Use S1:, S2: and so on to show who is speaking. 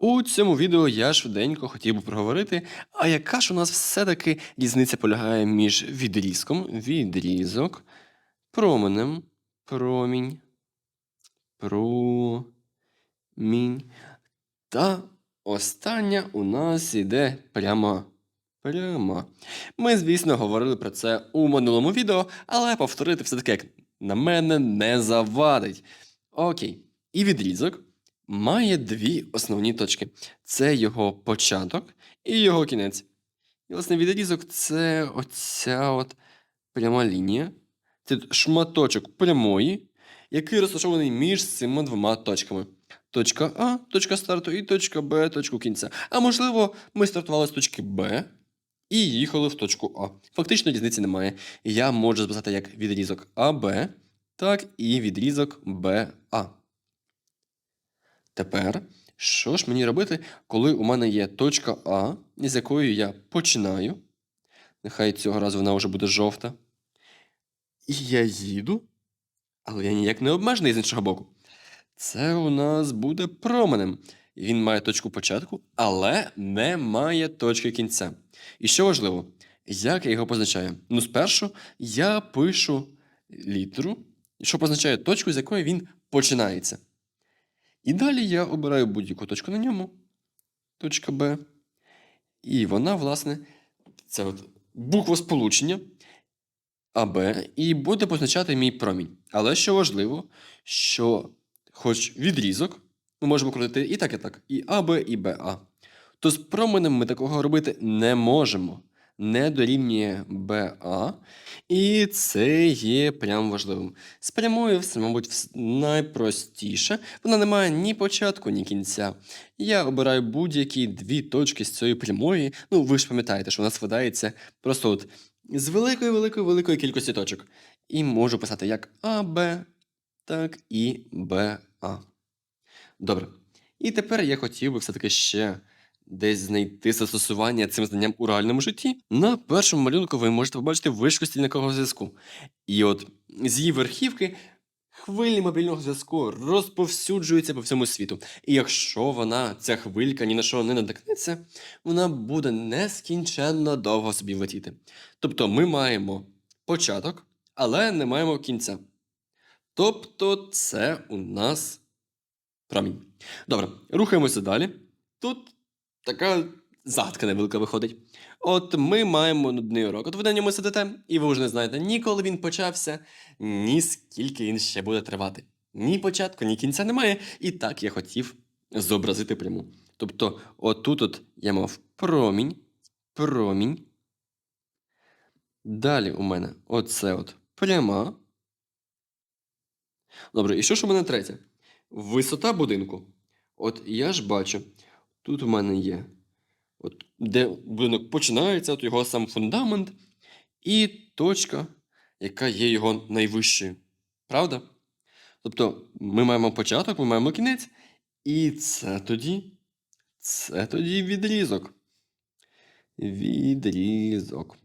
S1: У цьому відео я швиденько хотів би проговорити, а яка ж у нас все-таки різниця полягає між відрізком, відрізок, променем, промінь, промінь. Та остання у нас іде пряма. Пряма. Ми, звісно, говорили про це у минулому відео, але повторити все-таки, як на мене, не завадить. Окей. І відрізок має дві основні точки: це його початок і його кінець. І, власне, відрізок це оця от пряма лінія. Це шматочок прямої, який розташований між цими двома точками. Точка А, точка старту, і точка Б, точку кінця. А можливо, ми стартували з точки Б і їхали в точку А. Фактично різниці немає. Я можу записати як відрізок АБ, так і відрізок БА. Тепер, що ж мені робити, коли у мене є точка А, з якою я починаю. Нехай цього разу вона вже буде жовта. І я їду, але я ніяк не обмежений з іншого боку. Це у нас буде променем. Він має точку початку, але не має точки кінця. І що важливо, як я його позначаю? Ну, спершу я пишу літеру, що позначає точку, з якої він починається. І далі я обираю будь-яку точку на ньому, точка Б. І вона, власне, це от буква сполучення АБ, і буде позначати мій промінь. Але що важливо, що хоч відрізок, ми можемо крутити і так, і так, і АБ, і БА. То з променем ми такого робити не можемо. Не дорівнює БА, і це є прям важливим. З прямою все, мабуть, найпростіше. Вона не має ні початку, ні кінця. Я обираю будь-які дві точки з цієї прямої. Ну, ви ж пам'ятаєте, що вона складається просто от з великої, великої, великої кількості точок. І можу писати як АБ, так і БА. Добре. І тепер я хотів би все-таки ще десь знайти застосування цим знанням у реальному житті. На першому малюнку ви можете побачити вишку стільникового зв'язку. І от з її верхівки хвилі мобільного зв'язку розповсюджуються по всьому світу. І якщо вона, ця хвилька, ні на що не надикнеться, вона буде нескінченно довго собі летіти. Тобто ми маємо початок, але не маємо кінця. Тобто це у нас промінь. Добре, рухаємося далі. Тут така загадка невелика виходить. От ми маємо нудний урок. От ви на ньому сидите, і ви вже не знаєте ні коли він почався, ні скільки він ще буде тривати. Ні початку, ні кінця немає. І так я хотів зобразити пряму. Тобто, отут от я мав промінь, промінь. Далі у мене оце от пряма. Добре, і що ж у мене третє? Висота будинку. От я ж бачу, тут у мене є, от, де будинок починається, от його сам фундамент, і точка, яка є його найвищою. Правда? Тобто ми маємо початок, ми маємо кінець, і це тоді, це тоді відрізок. Відрізок.